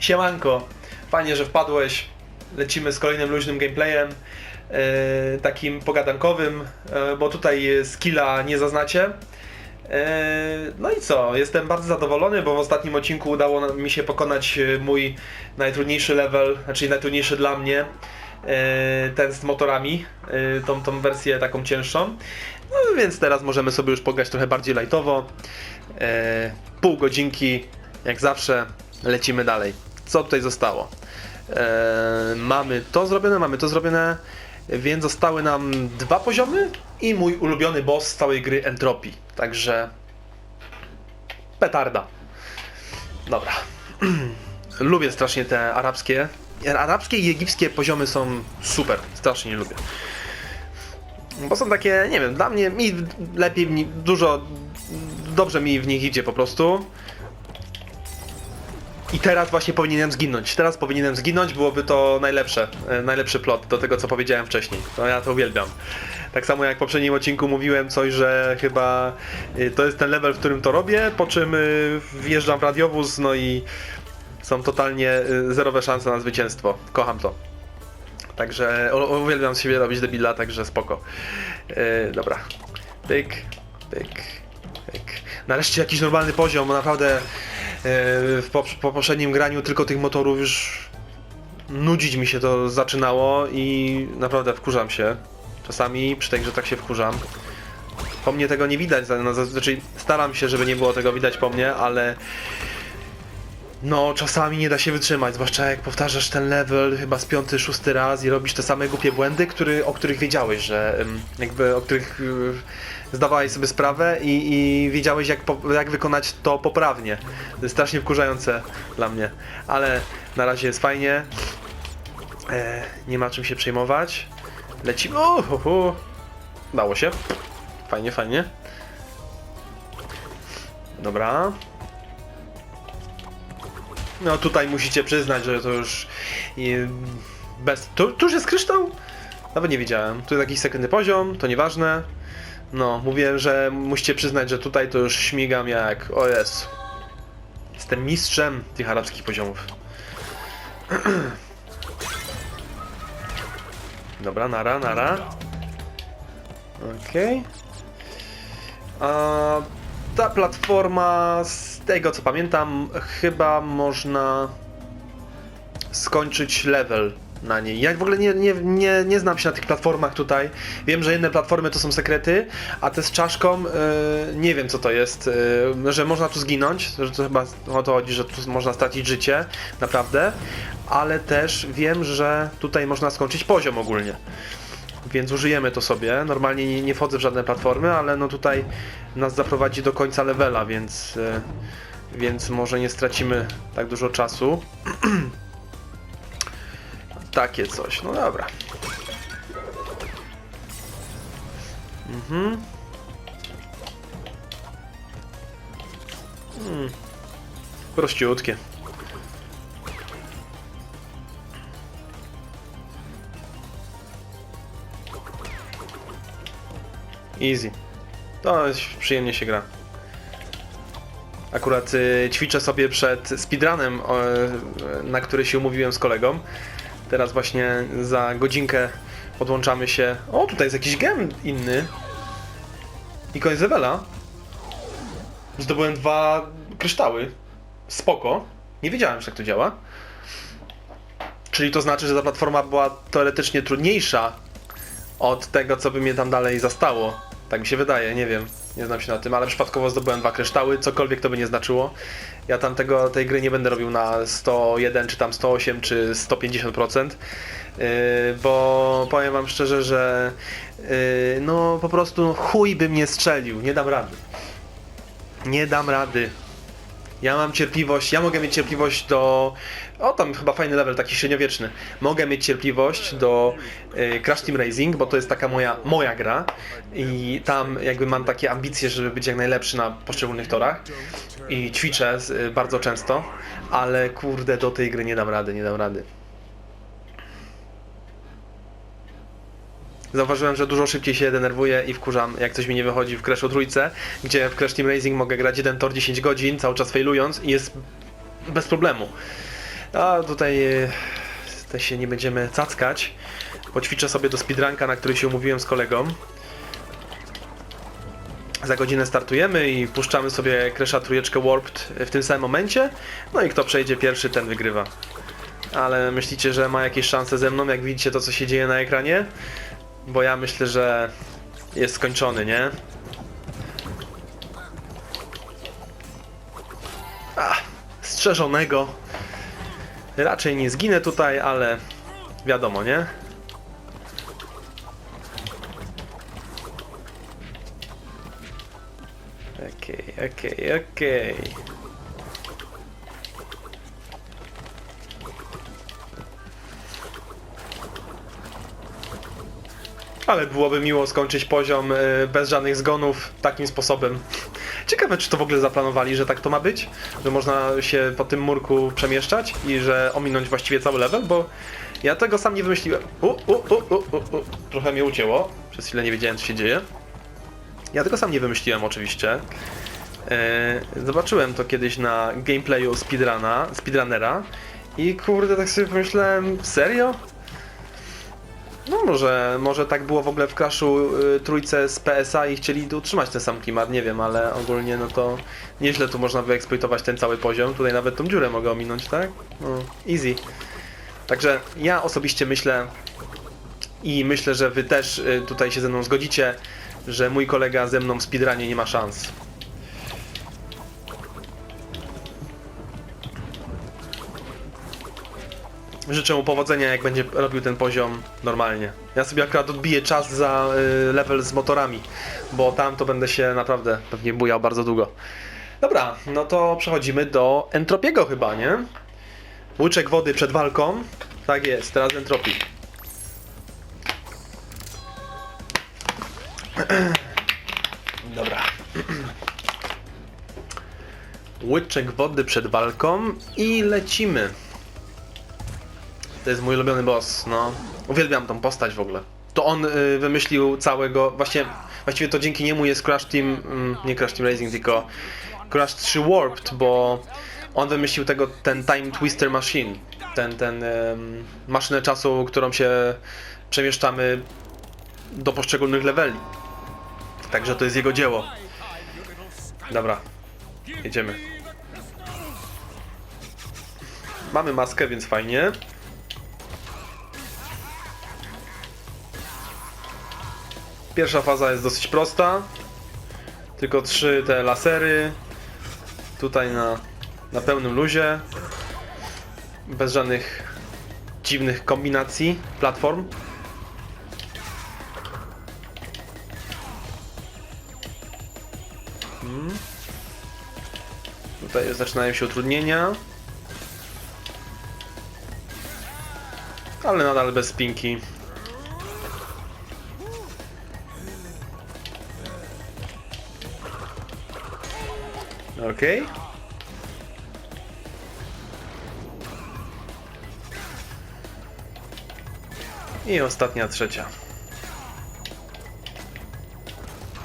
Siemanko, fajnie, że wpadłeś. Lecimy z kolejnym luźnym gameplayem, e, takim pogadankowym, e, bo tutaj skilla nie zaznacie. E, No i co, jestem bardzo zadowolony, bo w ostatnim odcinku udało mi się pokonać mój najtrudniejszy level, znaczy najtrudniejszy dla mnie, ten z motorami, tą, tą wersję taką cięższą. No więc teraz możemy sobie już pograć trochę bardziej lightowo. Pół godzinki, jak zawsze, lecimy dalej. Co tutaj zostało? E, mamy to zrobione, mamy to zrobione, więc zostały nam dwa poziomy i mój ulubiony boss z całej gry Entropii. Także petarda. Dobra. lubię strasznie te arabskie. Arabskie i egipskie poziomy są super. Strasznie nie lubię. Bo są takie, nie wiem, dla mnie mi lepiej, ni- dużo dobrze mi w nich idzie po prostu. I teraz właśnie powinienem zginąć. Teraz powinienem zginąć, byłoby to najlepsze, e, najlepszy plot do tego, co powiedziałem wcześniej. No ja to uwielbiam. Tak samo jak w poprzednim odcinku mówiłem coś, że chyba y, to jest ten level, w którym to robię, po czym y, wjeżdżam w radiowóz, no i są totalnie zerowe szanse na zwycięstwo. Kocham to. Także uwielbiam z siebie robić debila, także spoko. Dobra. Pyk, pyk, pyk. Nareszcie jakiś normalny poziom, bo naprawdę po poprzednim graniu tylko tych motorów już nudzić mi się to zaczynało i naprawdę wkurzam się. Czasami przy tej grze tak się wkurzam. Po mnie tego nie widać, no, zazwyczaj staram się, żeby nie było tego widać po mnie, ale no, czasami nie da się wytrzymać, zwłaszcza jak powtarzasz ten level chyba z piąty, szósty raz i robisz te same głupie błędy, który, o których wiedziałeś, że jakby o których y, zdawałeś sobie sprawę i, i wiedziałeś jak, jak wykonać to poprawnie. To jest strasznie wkurzające dla mnie, ale na razie jest fajnie. E, nie ma czym się przejmować. Lecimy. O. Dało się. Fajnie, fajnie. Dobra. No tutaj musicie przyznać, że to już bez... Tu, tu już jest kryształ? Nawet nie wiedziałem. Tu jest jakiś sekretny poziom, to nieważne. No, mówiłem, że musicie przyznać, że tutaj to już śmigam jak... O jest. Jestem mistrzem tych arabskich poziomów. Dobra, nara, nara. Okej. A ta platforma, z tego co pamiętam, chyba można skończyć level na niej. Ja w ogóle nie, nie, nie, nie znam się na tych platformach tutaj. Wiem, że jedne platformy to są sekrety, a te z czaszką y, nie wiem co to jest. y, że można tu zginąć, że to chyba o to chodzi, że tu można stracić życie, naprawdę. Ale też wiem, że tutaj można skończyć poziom ogólnie. Więc użyjemy to sobie. Normalnie nie, nie wchodzę w żadne platformy, ale no tutaj nas zaprowadzi do końca levela, więc, e, więc może nie stracimy tak dużo czasu. Takie coś, no dobra. Mhm. Hmm. Prościutkie. Easy. To jest, przyjemnie się gra. Akurat y, ćwiczę sobie przed speedrunem, y, na który się umówiłem z kolegą. Teraz właśnie za godzinkę podłączamy się. O, tutaj jest jakiś gem inny. I koniec levela. Zdobyłem dwa kryształy. Spoko. Nie wiedziałem, że tak to działa. Czyli to znaczy, że ta platforma była teoretycznie trudniejsza od tego, co by mnie tam dalej zastało. Tak mi się wydaje, nie wiem. Nie znam się na tym, ale przypadkowo zdobyłem dwa kryształy, cokolwiek to by nie znaczyło. Ja tam tego, tej gry nie będę robił na 101, czy tam 108, czy 150%, yy, bo powiem wam szczerze, że yy, no po prostu chuj by mnie strzelił, nie dam rady. Nie dam rady. Ja mam cierpliwość, ja mogę mieć cierpliwość do... O, tam chyba fajny level, taki średniowieczny. Mogę mieć cierpliwość do y, Crash Team Racing, bo to jest taka moja, moja gra i tam jakby mam takie ambicje, żeby być jak najlepszy na poszczególnych torach i ćwiczę z, y, bardzo często, ale kurde, do tej gry nie dam rady, nie dam rady. Zauważyłem, że dużo szybciej się denerwuję i wkurzam, jak coś mi nie wychodzi w Crashu trójce, gdzie w Crash Team Racing mogę grać jeden tor 10 godzin, cały czas failując i jest bez problemu. A tutaj e, tutaj się nie będziemy cackać. Poćwiczę sobie do speedranka, na który się umówiłem z kolegą. Za godzinę startujemy i puszczamy sobie Crash'a trójeczkę Warped w tym samym momencie. No i kto przejdzie pierwszy, ten wygrywa. Ale myślicie, że ma jakieś szanse ze mną, jak widzicie to, co się dzieje na ekranie? Bo ja myślę, że jest skończony, nie? Strzeżonego. Raczej nie zginę tutaj, ale wiadomo, nie? Okej, okej, okej. Ale byłoby miło skończyć poziom y, bez żadnych zgonów takim sposobem. Ciekawe, czy to w ogóle zaplanowali, że tak to ma być? Że można się po tym murku przemieszczać i że ominąć właściwie cały level, bo ja tego sam nie wymyśliłem. U, u, u, u, u, u. Trochę mnie ucięło. Przez chwilę nie wiedziałem, co się dzieje. Ja tego sam nie wymyśliłem oczywiście. E, zobaczyłem to kiedyś na gameplayu speedruna, speedrunnera i kurde, tak sobie pomyślałem, serio? No może, może tak było w ogóle w Crashu y, trójce z PSA i chcieli utrzymać ten sam klimat, nie wiem, ale ogólnie no to nieźle tu można wyeksploitować ten cały poziom. Tutaj nawet tą dziurę mogę ominąć, tak? No, easy. Także ja osobiście myślę i myślę, że wy też y, tutaj się ze mną zgodzicie, że mój kolega ze mną w speedrunie nie ma szans. Życzę mu powodzenia, jak będzie robił ten poziom normalnie. Ja sobie akurat odbiję czas za y, level z motorami, bo tam to będę się naprawdę pewnie bujał bardzo długo. Dobra, no to przechodzimy do entropiego chyba, nie? Łyczek wody przed walką. Tak jest, teraz entropii. Dobra. Łyczek wody przed walką i lecimy. To jest mój ulubiony boss, no. Uwielbiam tą postać w ogóle. To on y, wymyślił całego, właśnie, właściwie to dzięki niemu jest Crash Team, mm, nie Crash Team Racing, tylko Crash 3 Warped, bo on wymyślił tego, ten Time Twister Machine, ten, ten ym, maszynę czasu, którą się przemieszczamy do poszczególnych leveli. Także to jest jego dzieło. Dobra, jedziemy. Mamy maskę, więc fajnie. Pierwsza faza jest dosyć prosta. Tylko trzy te lasery. Tutaj na, na pełnym luzie. Bez żadnych dziwnych kombinacji platform. Hmm. Tutaj zaczynają się utrudnienia. Ale nadal bez spinki. Okej. I ostatnia, trzecia.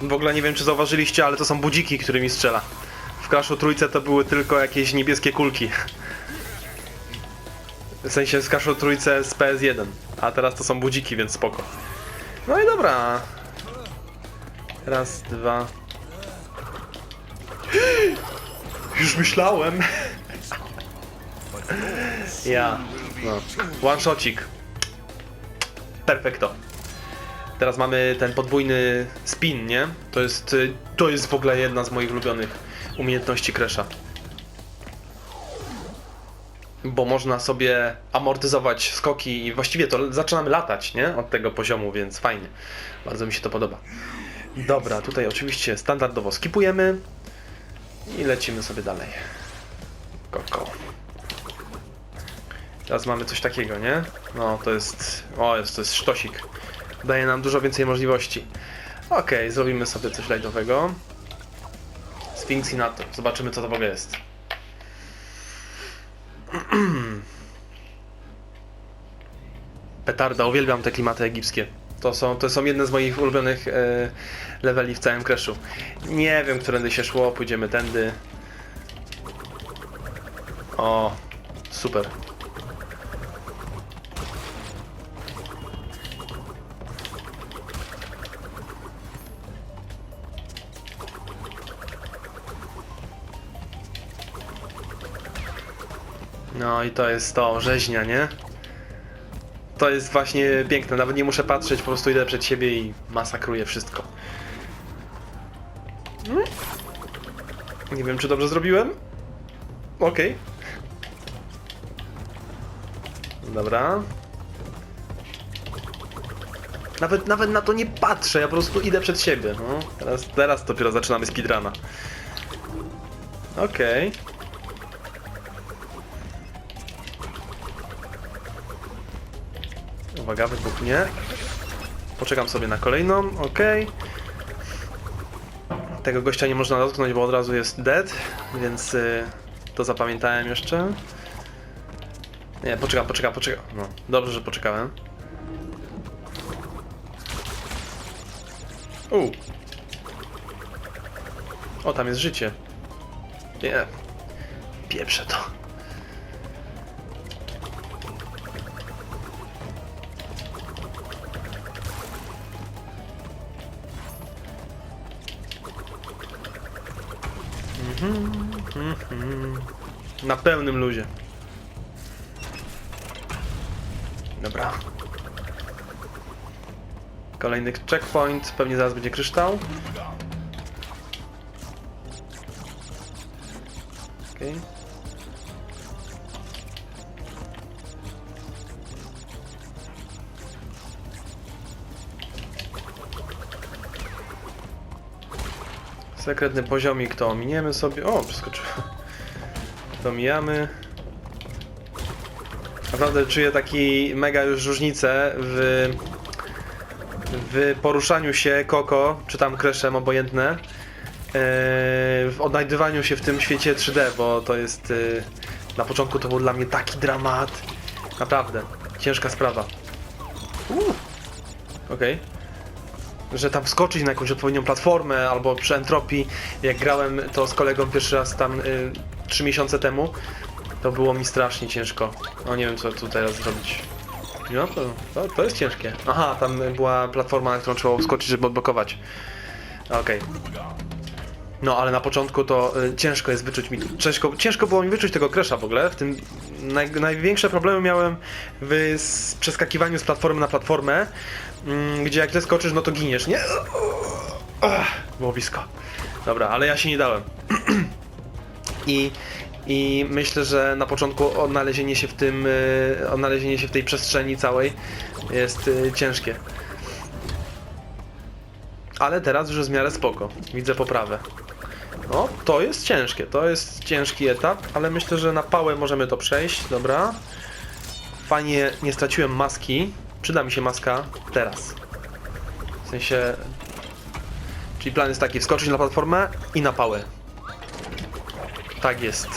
W ogóle nie wiem, czy zauważyliście, ale to są budziki, którymi strzela. W Crashu trójce to były tylko jakieś niebieskie kulki. W sensie z Crashu trójce z PS1. A teraz to są budziki, więc spoko. No i dobra. Raz, dwa, Już myślałem. Ja. No. One shotcik. Perfekto. Teraz mamy ten podwójny spin, nie? To jest, y, to jest w ogóle jedna z moich ulubionych umiejętności Crash'a. Bo można sobie amortyzować skoki i właściwie to zaczynamy latać, nie? Od tego poziomu, więc fajnie. Bardzo mi się to podoba. Dobra, tutaj oczywiście standardowo skipujemy. I lecimy sobie dalej. Koko. Teraz mamy coś takiego, nie? No, to jest... O, jest, to jest sztosik. Daje nam dużo więcej możliwości. Okej, zrobimy sobie coś lightowego. Sphinx i NATO. Zobaczymy, co to w ogóle jest. Petarda, uwielbiam te klimaty egipskie. To są, to są jedne z moich ulubionych e, leveli w całym Crashu. Nie wiem, którędy się szło, pójdziemy tędy. O, Super. No i to jest to, rzeźnia, nie? To jest właśnie piękne, nawet nie muszę patrzeć, po prostu idę przed siebie i masakruję wszystko. Nie wiem, czy dobrze zrobiłem. Okej. Dobra. Nawet, nawet na to nie patrzę, ja po prostu idę przed siebie. No. Teraz, teraz dopiero zaczynamy speedruna. Okej. Uwaga, wybuchnie. Poczekam sobie na kolejną, okej. Tego gościa nie można dotknąć, bo od razu jest dead, więc y, to zapamiętałem jeszcze. Nie, poczekam, poczekam, poczekam. No, dobrze, że poczekałem. U. O, tam jest życie. Nie. Pieprzę to. Na pełnym luzie. Dobra. Kolejny checkpoint, pewnie zaraz będzie kryształ. Okej. Sekretny poziomik to ominiemy sobie. O, przeskoczyłem. To mijamy. Naprawdę czuję taki mega już różnicę w, w poruszaniu się Koko, czy tam Crashem, obojętne. e, w odnajdywaniu się w tym świecie 3D, bo to jest. e, Na początku to był dla mnie taki dramat. Naprawdę. Ciężka sprawa. Okej. Że tam wskoczyć na jakąś odpowiednią platformę albo przy entropii. Jak grałem to z kolegą pierwszy raz tam y, 3 miesiące temu, to było mi strasznie ciężko. No nie wiem co tu teraz zrobić. No to, to, to jest ciężkie. Aha, tam była platforma, na którą trzeba wskoczyć, żeby odblokować. Okej. No, ale na początku to y, ciężko jest wyczuć mi. Ciężko, ciężko było mi wyczuć tego crasha w ogóle. W tym naj, największe problemy miałem w przeskakiwaniu z platformy na platformę, mm, gdzie jak ty skoczysz, no to giniesz, nie? Ach, było blisko. Dobra, ale ja się nie dałem. I, I myślę, że na początku odnalezienie się w tym, y, odnalezienie się w tej przestrzeni całej jest y, ciężkie. Ale teraz już w miarę spoko. Widzę poprawę. No, to jest ciężkie, to jest ciężki etap, ale myślę, że na pałę możemy to przejść, dobra. Fajnie, nie straciłem maski. Przyda mi się maska teraz. W sensie... Czyli plan jest taki, wskoczyć na platformę i na pałę. Tak jest.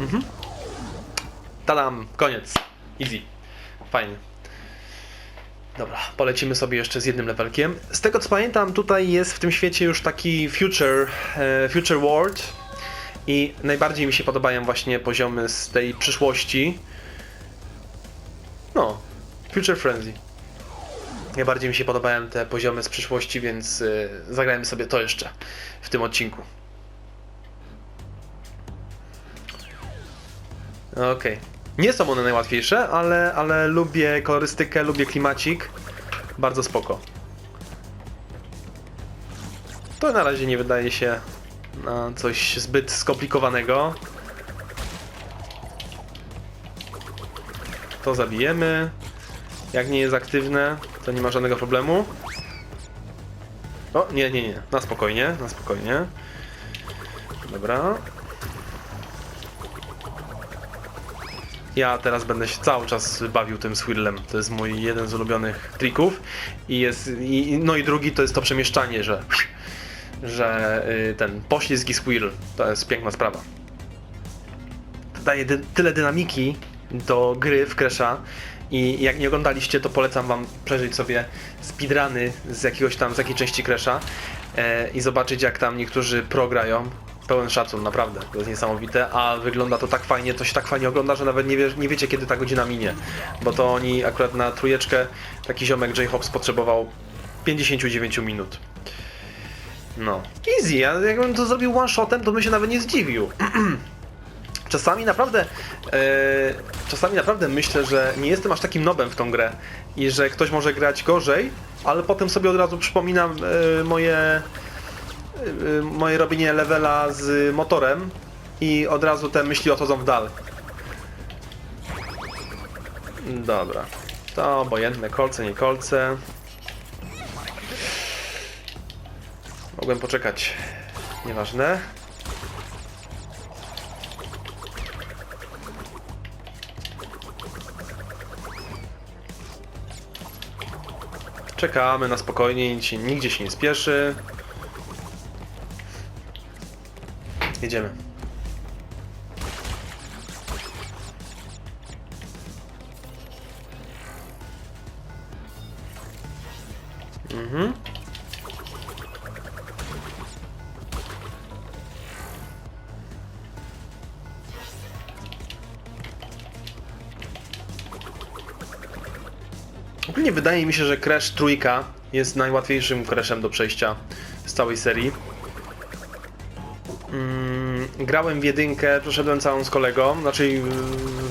Mhm. Tadam, koniec. Easy. Fajnie. Dobra, polecimy sobie jeszcze z jednym levelkiem. Z tego co pamiętam, tutaj jest w tym świecie już taki future, e, future world i najbardziej mi się podobają właśnie poziomy z tej przyszłości. No, Future Frenzy. Najbardziej mi się podobają te poziomy z przyszłości, więc y, zagrajmy sobie to jeszcze w tym odcinku. Okej. Nie są one najłatwiejsze, ale, ale lubię kolorystykę, lubię klimacik. Bardzo spoko. To na razie nie wydaje się na coś zbyt skomplikowanego. To zabijemy. Jak nie jest aktywne, to nie ma żadnego problemu. O, nie, nie, nie. Na spokojnie, na spokojnie. Dobra. Ja teraz będę się cały czas bawił tym swirlem. To jest mój jeden z ulubionych trików. I jest. I, no i drugi to jest to przemieszczanie, że. Że y, ten poślizgi swirl to jest piękna sprawa. Daje dy tyle dynamiki do gry w Crash'a. I jak nie oglądaliście, to polecam wam przeżyć sobie speedruny z jakiegoś tam, z jakiej części Crash'a e, i zobaczyć jak tam niektórzy pro grają. Pełen szacun, naprawdę. To jest niesamowite, a wygląda to tak fajnie, to się tak fajnie ogląda, że nawet nie, wie, nie wiecie kiedy ta godzina minie. Bo to oni akurat na trójeczkę, taki ziomek J-Hops potrzebował 59 minut. No. Easy, ja jakbym to zrobił one-shotem, to bym się nawet nie zdziwił. Czasami naprawdę, e, czasami naprawdę myślę, że nie jestem aż takim nobem w tą grę i że ktoś może grać gorzej, ale potem sobie od razu przypominam e, moje, moje robienie levela z motorem i od razu te myśli odchodzą w dal. Dobra, to obojętne, kolce, nie kolce. Mogłem poczekać, nieważne. Czekamy na spokojnie, nigdzie się nie spieszy. Jedziemy. Mhm. Ogólnie wydaje mi się, że Crash trójka jest najłatwiejszym crashem do przejścia z całej serii. Grałem w jedynkę, przeszedłem całą z kolegą, znaczy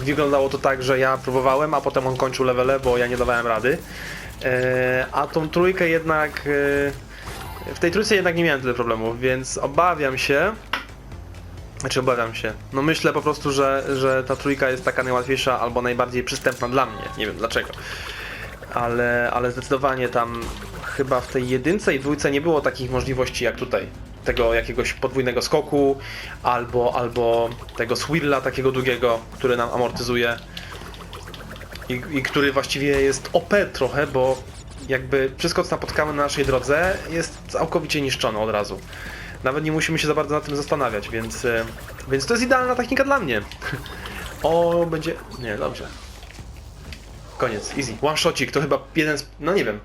wyglądało to tak, że ja próbowałem, a potem on kończył levele, bo ja nie dawałem rady. E, a tą trójkę jednak... e, w tej trójce jednak nie miałem tyle problemów, więc obawiam się... Znaczy obawiam się. No myślę po prostu, że, że ta trójka jest taka najłatwiejsza albo najbardziej przystępna dla mnie. Nie wiem dlaczego ale, ale zdecydowanie tam chyba w tej jedynce i dwójce nie było takich możliwości jak tutaj. Tego jakiegoś podwójnego skoku, albo, albo tego swirla takiego długiego, który nam amortyzuje i, i który właściwie jest OP trochę, bo jakby wszystko co napotkamy na naszej drodze jest całkowicie niszczone od razu. Nawet nie musimy się za bardzo nad tym zastanawiać, więc, e, więc to jest idealna technika dla mnie. O, będzie... Nie, dobrze. Koniec, easy. One shotcik to chyba jeden z, no nie wiem,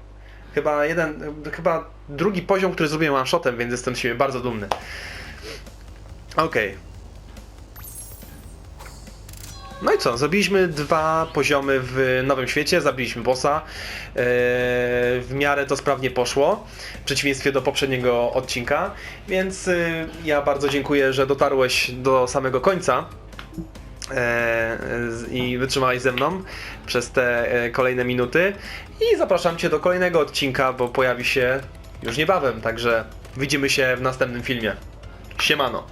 chyba jeden, chyba drugi poziom, który zrobiłem one shotem, więc jestem z siebie bardzo dumny. Okej. No i co, zrobiliśmy dwa poziomy w Nowym Świecie, zabiliśmy bossa. Eee, w miarę to sprawnie poszło, w przeciwieństwie do poprzedniego odcinka, więc y, ja bardzo dziękuję, że dotarłeś do samego końca i wytrzymałeś ze mną przez te e, kolejne minuty. I zapraszam Cię do kolejnego odcinka, bo pojawi się już niebawem, także widzimy się w następnym filmie. Siemano.